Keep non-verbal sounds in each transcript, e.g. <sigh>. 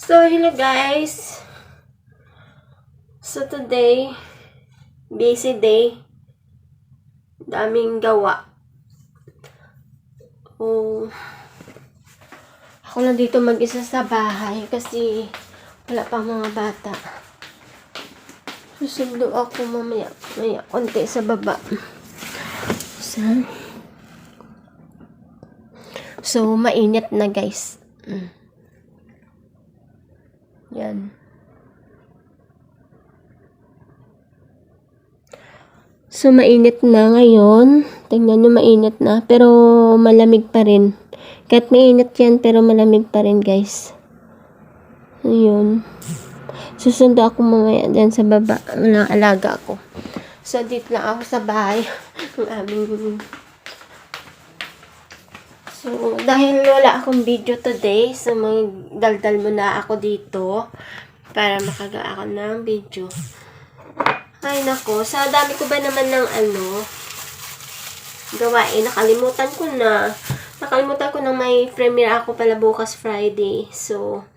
So, hello guys. So, today, busy day. Daming gawa. Oh, ako lang dito mag-isa sa bahay kasi wala pa mga bata. Susundo ako mamaya, mamaya konti sa baba. So, so mainit na guys. Mm. Yan. So, mainit na ngayon. Tingnan nyo, mainit na. Pero, malamig pa rin. Kahit mainit yan, pero malamig pa rin, guys. Ayun. Susundo ako mamaya dyan sa baba. Walang alaga ako. So, dito lang ako sa bahay. <laughs> Ang aming... So, dahil wala akong video today, so magdaldal muna ako dito para makagawa ako ng video. Ay, nako. Sa dami ko ba naman ng ano, gawain. Nakalimutan ko na. Nakalimutan ko na may premiere ako pala bukas Friday. So,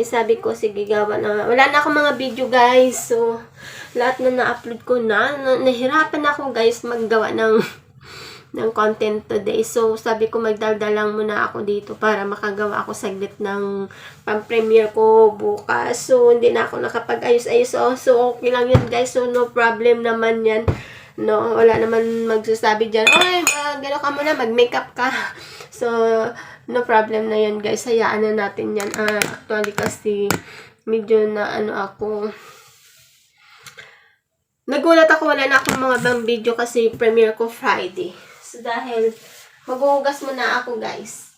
eh, sabi ko, sige, gawa na. Wala na akong mga video, guys. So, lahat na na-upload ko na nahirapan ako, guys, maggawa ng ng content today. So, sabi ko magdaldal lang muna ako dito para makagawa ako saglit ng pang-premiere ko bukas. So, hindi na ako nakapag-ayos-ayos. So, so, okay lang yun, guys. So, no problem naman yan. No, wala naman magsasabi dyan, Oy, uh, gano'n ka muna, mag-makeup ka. <laughs> So, no problem na yun, guys. Hayaan na natin yan. Ah, actually, kasi medyo na ano ako, Nagulat ako, wala na akong mga bang video kasi premiere ko Friday. So, dahil maghuhugas muna ako, guys.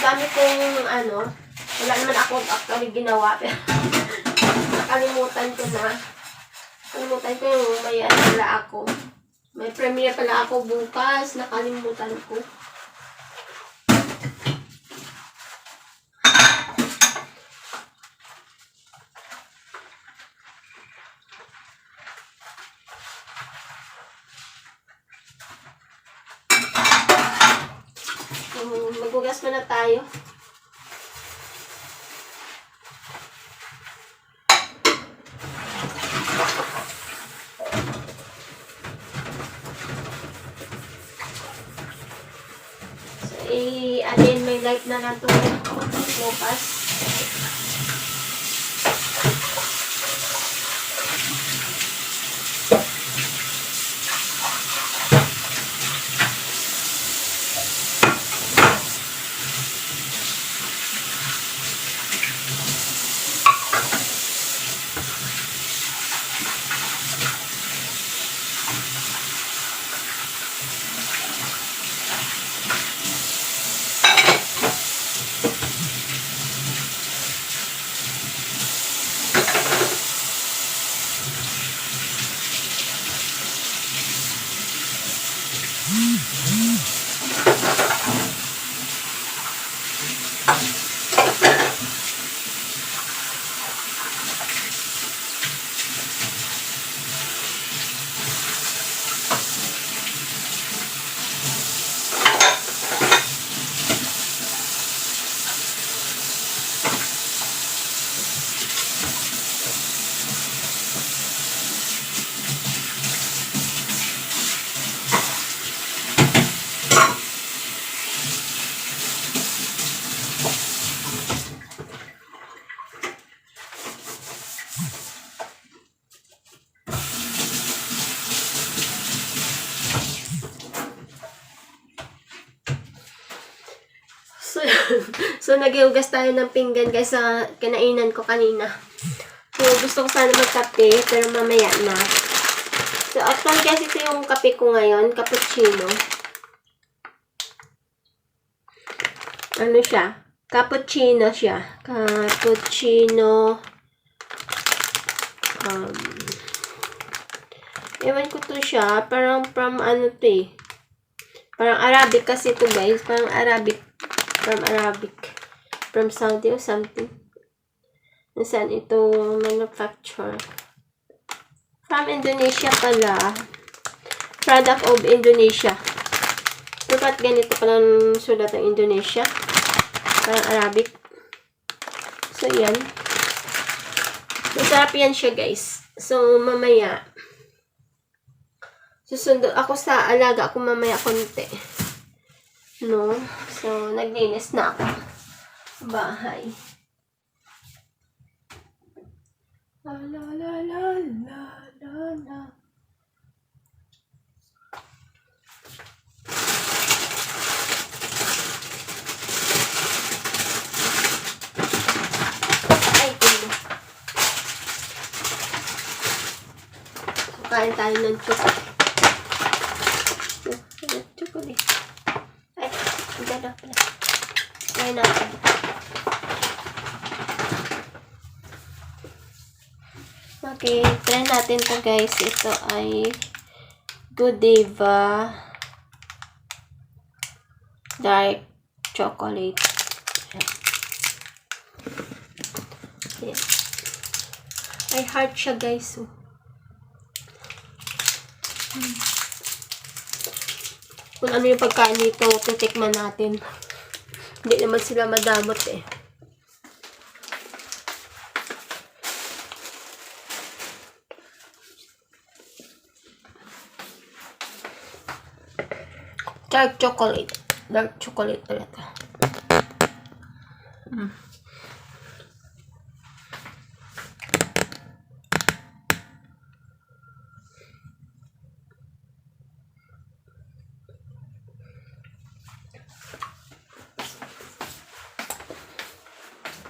Dami kong, ano, wala naman ako actually ginawa, pero <laughs> nakalimutan ko na. Nakalimutan ko yung may ano pala ako. May premiere pala ako bukas, nakalimutan ko. Um, maghugas muna tayo. So, i-add may light na lang ito bukas. <laughs> So, naghihugas tayo ng pinggan guys sa kinainan ko kanina. So, gusto ko sana magkape, pero mamaya na. So, actually guys, ito yung kape ko ngayon, cappuccino. Ano siya? Cappuccino siya. Cappuccino. Um, ewan ko to siya. Parang from ano to eh. Parang Arabic kasi to guys. Parang Arabic from Arabic. From Saudi or something. Nasaan ito manufacture? From Indonesia pala. product of Indonesia. Dapat ganito palang sulat ng Indonesia. Parang Arabic. So, yan. Masarap yan siya, guys. So, mamaya, susundo ako sa alaga ako mamaya konti. No? So, naglinis na ako. Bahay. La la la la la la la. Kain tayo ng. Chocolate. Ay, hindi na pala. Kain natin. Okay, try natin to guys. Ito ay Godiva Dark Chocolate. Ayan. Ay, heart siya guys. Oh. Hmm. Kung ano yung pagkain nito, titikman natin. Hindi naman sila madamot eh. Dark chocolate. Dark chocolate talaga. Mm.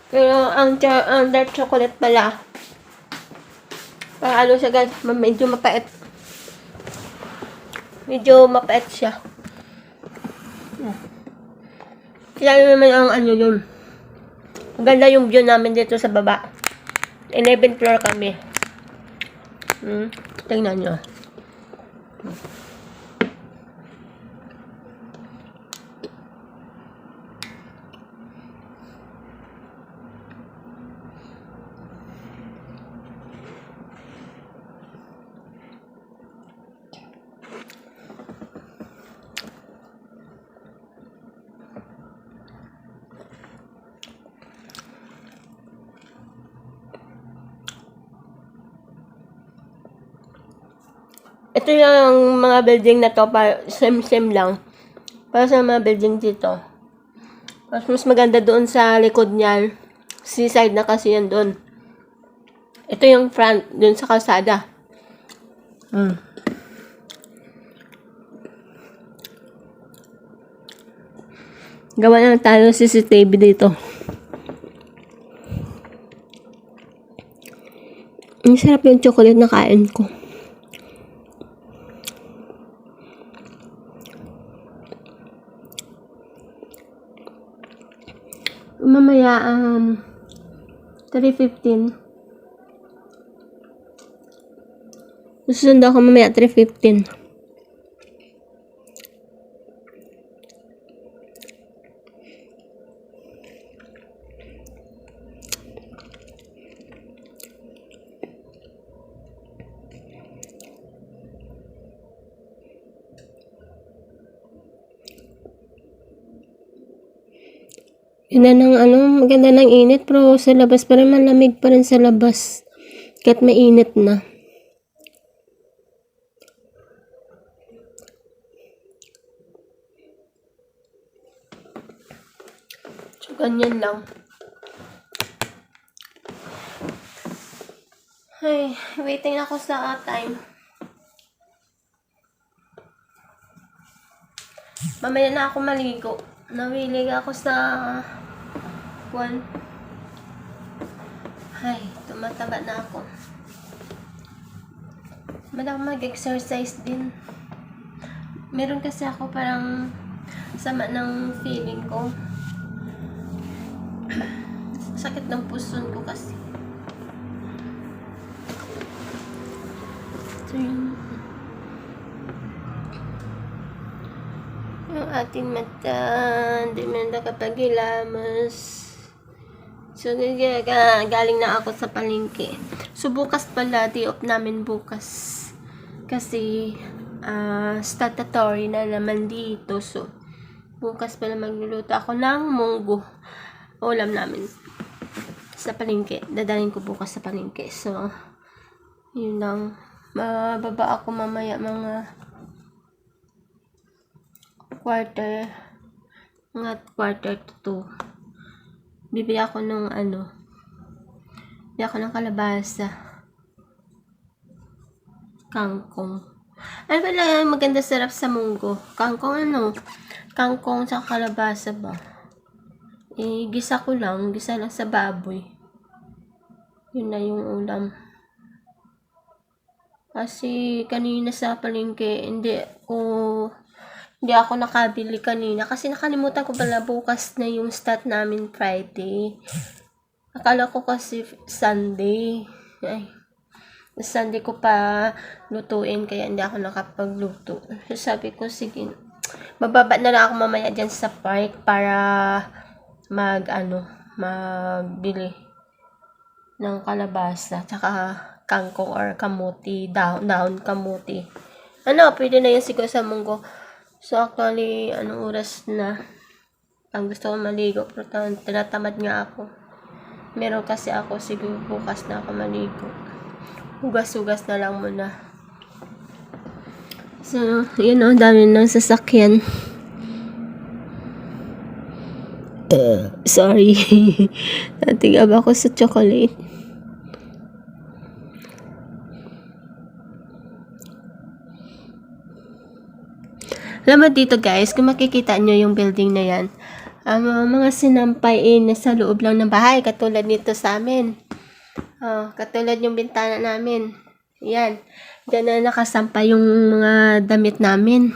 Pero ang, ang dark chocolate pala, parang ano siya guys, medyo mapait. Medyo mapait siya. Kaya naman ang ano yun. Maganda yung view namin dito sa baba. 11th floor kami. Hmm. Tingnan nyo. Ito yung mga building na to, para same-same lang. Para sa mga building dito. Mas, mas maganda doon sa likod niyan. Seaside na kasi yan doon. Ito yung front, doon sa kalsada. Hmm. Gawa na tayo CCTV dito. Ang sarap yung chocolate na kain ko. Mamaya, um, 3.15. Susunod ako mamaya, 3.15. Ganda ng ano, maganda ng init pero sa labas pa rin malamig pa rin sa labas. Kahit mainit na. So, ganyan lang. Ay, waiting ako sa time. Mamaya na ako maligo. Nawilig ako sa one. Ay, tumataba na ako. Madami mag-exercise din. Meron kasi ako parang sama ng feeling ko. <clears throat> Sakit ng puson ko kasi. Ito yung yung ating mata, hindi man nakapagilamas. So, galing na ako sa palengke. So, bukas pala, day off namin bukas. Kasi, ah, statutory na naman dito. So, bukas pala magluluto ako ng munggo. Ulam namin sa palengke. Dadalhin ko bukas sa palengke. So, yun lang. Mababa ako mamaya mga quarter mga quarter to two. Bibili ako ng ano bibili ako ng kalabasa. Kangkong. Ano pala maganda sarap sa munggo? Kangkong ano? Kangkong sa kalabasa ba? Eh gisa ko lang. Gisa lang sa baboy. Yun na yung ulam. Kasi kanina sa palengke hindi ko hindi ako nakabili kanina kasi nakalimutan ko pala bukas na yung start namin Friday. Akala ko kasi Sunday. Ay, Sunday ko pa lutuin kaya hindi ako nakapagluto. So, sabi ko, sige, bababa na lang ako mamaya dyan sa park para mag, ano, magbili ng kalabasa, tsaka kangkong or kamuti, down, down kamuti. Ano, pwede na yun siguro sa munggo. So, actually, anong oras na? Ang gusto ko maligo, pero tinatamad nga ako. Meron kasi ako, siguro bukas na ako maligo. Hugas-hugas na lang muna. So, yun o, dami ng sasakyan. Uh, <laughs> sorry. <laughs> Natigab ako sa chocolate. Alam mo dito guys, kung makikita nyo yung building na yan, ang mga, mga sinampay eh, nasa loob lang ng bahay, katulad nito sa amin. Oh, katulad yung bintana namin. Yan. Diyan na nakasampay yung mga damit namin.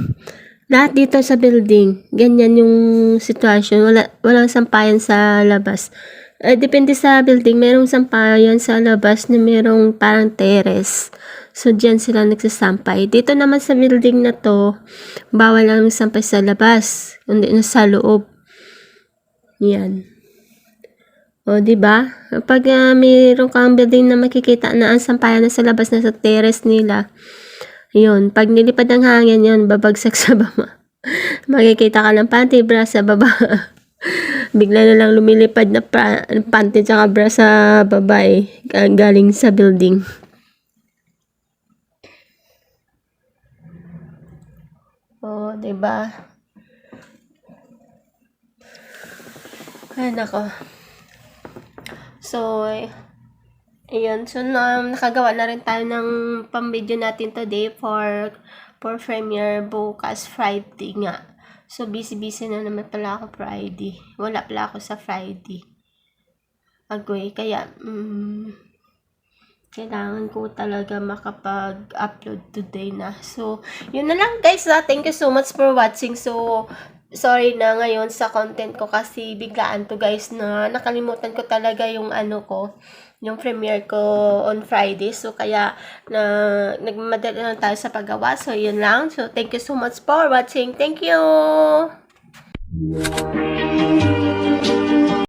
Lahat dito sa building, ganyan yung sitwasyon. Wala, walang sampayan sa labas. Eh, depende sa building, merong sampayan sa labas na merong parang terrace. So, diyan sila nagsasampay. Dito naman sa building na to, bawal lang sampay sa labas, kundi na sa loob. Yan. O, di ba? Pag uh, mayroon kang building na makikita na ang sampayan na sa labas na sa terrace nila, yun, pag nilipad ng hangin yun, babagsak <laughs> sa baba. makikita ka ng panty bra sa baba. Bigla na lang lumilipad na pa- panty tsaka bra sa babae galing sa building. Oh, 'di ba? Ay, nako. So, ayun. So, na, nakagawa na rin tayo ng pang-video natin today for for premiere bukas Friday nga. So, busy-busy na naman pala ako Friday. Wala pala ako sa Friday. Agoy. Kaya, mm, kailangan ko talaga makapag-upload today na. So, yun na lang guys. ah. Thank you so much for watching. So, sorry na ngayon sa content ko kasi biglaan to guys na nakalimutan ko talaga yung ano ko yung premiere ko on Friday. So, kaya na nagmadali lang tayo sa paggawa. So, yun lang. So, thank you so much for watching. Thank you!